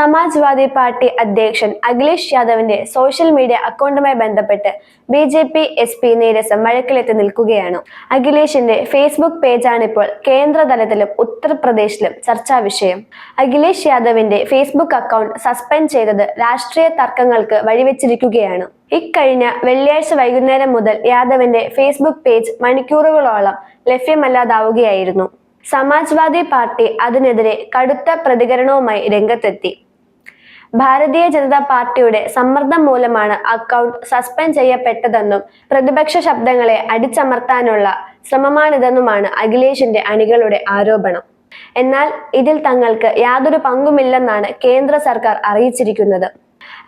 Samajwadi party അധ്യക്ഷൻ അഖിലേഷ് യാദവിന്റെ social media അക്കൗണ്ടുമായി ബന്ധപ്പെട്ട് B J P S P നീരസം വഴക്കിലെത്തി നിൽക്കുകയാണ്. അഖിലേഷിന്റെ ഫേസ്ബുക്ക് പേജാണ് ഇപ്പോൾ കേന്ദ്രതലത്തിലും ഉത്തർപ്രദേശിലും ചർച്ചാ വിഷയം. അഖിലേഷ് യാദവിന്റെ ഫേസ്ബുക്ക് അക്കൗണ്ട് സസ്പെൻഡ് ചെയ്തത് രാഷ്ട്രീയ തർക്കങ്ങൾക്ക് വഴിവെച്ചിരിക്കുകയാണ്. ഇക്കഴിഞ്ഞ വെള്ളിയാഴ്ച വൈകുന്നേരം മുതൽ യാദവിന്റെ ഫേസ്ബുക്ക് പേജ് മണിക്കൂറുകളോളം ലഭ്യമല്ലാതാവുകയായിരുന്നു. സമാജ്വാദി പാർട്ടി അതിനെതിരെ കടുത്ത പ്രതികരണവുമായി രംഗത്തെത്തി. ഭാരതീയ ജനതാ പാർട്ടിയുടെ സമ്മർദ്ദം മൂലമാണ് അക്കൗണ്ട് സസ്പെൻഡ് ചെയ്യപ്പെട്ടതെന്നും പ്രതിപക്ഷ ശബ്ദങ്ങളെ അടിച്ചമർത്താനുള്ള ശ്രമമാണിതെന്നുമാണ് അഖിലേഷിന്റെ അണികളുടെ ആരോപണം. എന്നാൽ ഇതിൽ തങ്ങൾക്ക് യാതൊരു പങ്കുമില്ലെന്നാണ് കേന്ദ്ര സർക്കാർ അറിയിച്ചിരിക്കുന്നത്.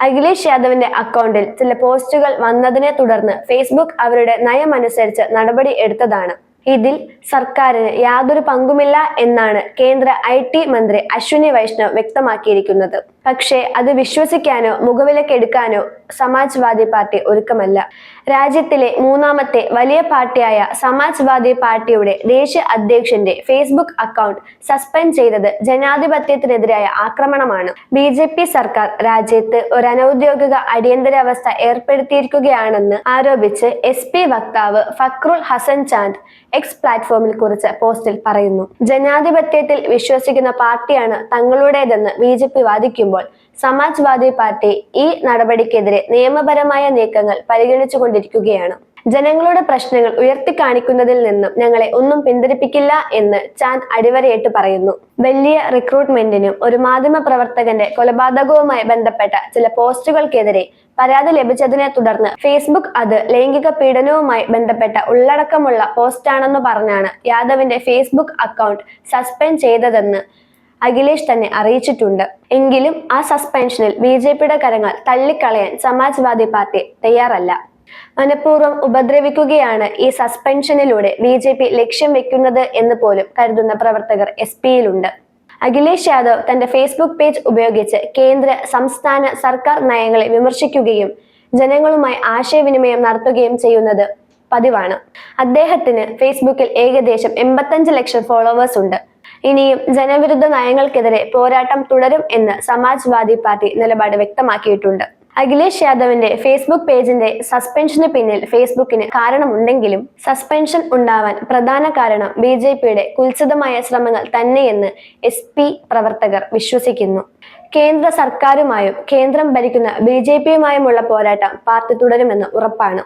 അഖിലേഷ് യാദവിന്റെ അക്കൗണ്ടിൽ ചില പോസ്റ്റുകൾ വന്നതിനെ തുടർന്ന് ഫേസ്ബുക്ക് അവരുടെ നയമനുസരിച്ച് നടപടി എടുത്തതാണ്. ഇതിൽ സർക്കാരിന് യാതൊരു പങ്കുമില്ല എന്നാണ് കേന്ദ്ര ഐ മന്ത്രി അശ്വിനി വൈഷ്ണവ് വ്യക്തമാക്കിയിരിക്കുന്നത്. പക്ഷേ അത് വിശ്വസിക്കാനോ മുഖവിലക്കെടുക്കാനോ സമാജ്വാദി പാർട്ടി ഒരുക്കമല്ല. രാജ്യത്തിലെ മൂന്നാമത്തെ വലിയ പാർട്ടിയായ സമാജ്വാദി പാർട്ടിയുടെ ദേശീയ അധ്യക്ഷന്റെ ഫേസ്ബുക്ക് അക്കൗണ്ട് സസ്പെൻഡ് ചെയ്തത് ജനാധിപത്യത്തിനെതിരായ ആക്രമണമാണ്. ബി ജെ പി സർക്കാർ രാജ്യത്ത് ഒരു അനൌദ്യോഗിക അടിയന്തരാവസ്ഥ ഏർപ്പെടുത്തിയിരിക്കുകയാണെന്ന് ആരോപിച്ച് എസ് പി വക്താവ് ഫക്രുൾ ഹസൻ ചാന്ദ് എക്സ് പ്ലാറ്റ്ഫോമിൽ കുറിച്ച പോസ്റ്റിൽ പറയുന്നു. ജനാധിപത്യത്തിൽ വിശ്വസിക്കുന്ന പാർട്ടിയാണ് തങ്ങളുടേതെന്ന് ബി ജെ പി വാദിക്കുമ്പോൾ സമാജ്വാദി പാർട്ടി ഈ നടപടിക്കെതിരെ നിയമപരമായ നീക്കങ്ങൾ പരിഗണിച്ചുകൊണ്ടിരിക്കുകയാണ്. ജനങ്ങളുടെ പ്രശ്നങ്ങൾ ഉയർത്തി കാണിക്കുന്നതിൽ നിന്നും ഞങ്ങളെ ഒന്നും പിന്തിരിപ്പിക്കില്ല എന്ന് ചാന്ദ് അടിവരയിട്ട് പറയുന്നു. വലിയ റിക്രൂട്ട്മെന്റിനും ഒരു മാധ്യമ പ്രവർത്തകന്റെ കൊലപാതകവുമായി ബന്ധപ്പെട്ട ചില പോസ്റ്റുകൾക്കെതിരെ പരാതി ലഭിച്ചതിനെ തുടർന്ന് ഫേസ്ബുക്ക് അത് ലൈംഗിക പീഡനവുമായി ബന്ധപ്പെട്ട ഉള്ളടക്കമുള്ള പോസ്റ്റാണെന്ന് പറഞ്ഞാണ് യാദവിന്റെ ഫേസ്ബുക്ക് അക്കൗണ്ട് സസ്പെൻഡ് ചെയ്തതെന്ന് അഖിലേഷ് തന്നെ അറിയിച്ചിട്ടുണ്ട്. എങ്കിലും ആ സസ്പെൻഷനിൽ ബി ജെ പിയുടെ കരങ്ങൾ തള്ളിക്കളയാൻ സമാജ്വാദി പാർട്ടി തയ്യാറല്ല. മനഃപൂർവം ഉപദ്രവിക്കുകയാണ് ഈ സസ്പെൻഷനിലൂടെ ബി ജെ പി ലക്ഷ്യം വെക്കുന്നത് എന്ന് പോലും കരുതുന്ന പ്രവർത്തകർ എസ് പിയിലുണ്ട് അഖിലേഷ് യാദവ് തന്റെ ഫേസ്ബുക്ക് പേജ് ഉപയോഗിച്ച് കേന്ദ്ര സംസ്ഥാന സർക്കാർ നയങ്ങളെ വിമർശിക്കുകയും ജനങ്ങളുമായി ആശയവിനിമയം നടത്തുകയും ചെയ്യുന്നത് പതിവാണ്. അദ്ദേഹത്തിന് ഫേസ്ബുക്കിൽ ഏകദേശം എൺപത്തഞ്ച് ലക്ഷം ഫോളോവേഴ്സ് ഉണ്ട്. ഇനിയും ജനവിരുദ്ധ നയങ്ങൾക്കെതിരെ പോരാട്ടം തുടരും എന്ന് സമാജ്വാദി പാർട്ടി നിലപാട് വ്യക്തമാക്കിയിട്ടുണ്ട്. അഖിലേഷ് യാദവിന്റെ ഫേസ്ബുക്ക് പേജിന്റെ സസ്പെൻഷന് പിന്നിൽ ഫേസ്ബുക്കിന് കാരണമുണ്ടെങ്കിലും സസ്പെൻഷൻ ഉണ്ടാവാൻ പ്രധാന കാരണം ബി ജെ പിയുടെ കുൽസിതമായ ശ്രമങ്ങൾ തന്നെയെന്ന് എസ് പി പ്രവർത്തകർ വിശ്വസിക്കുന്നു. കേന്ദ്ര സർക്കാരുമായും കേന്ദ്രം ഭരിക്കുന്ന ബി ജെ പിയുമായുമുള്ള പോരാട്ടം പാർട്ടി തുടരുമെന്ന് ഉറപ്പാണ്.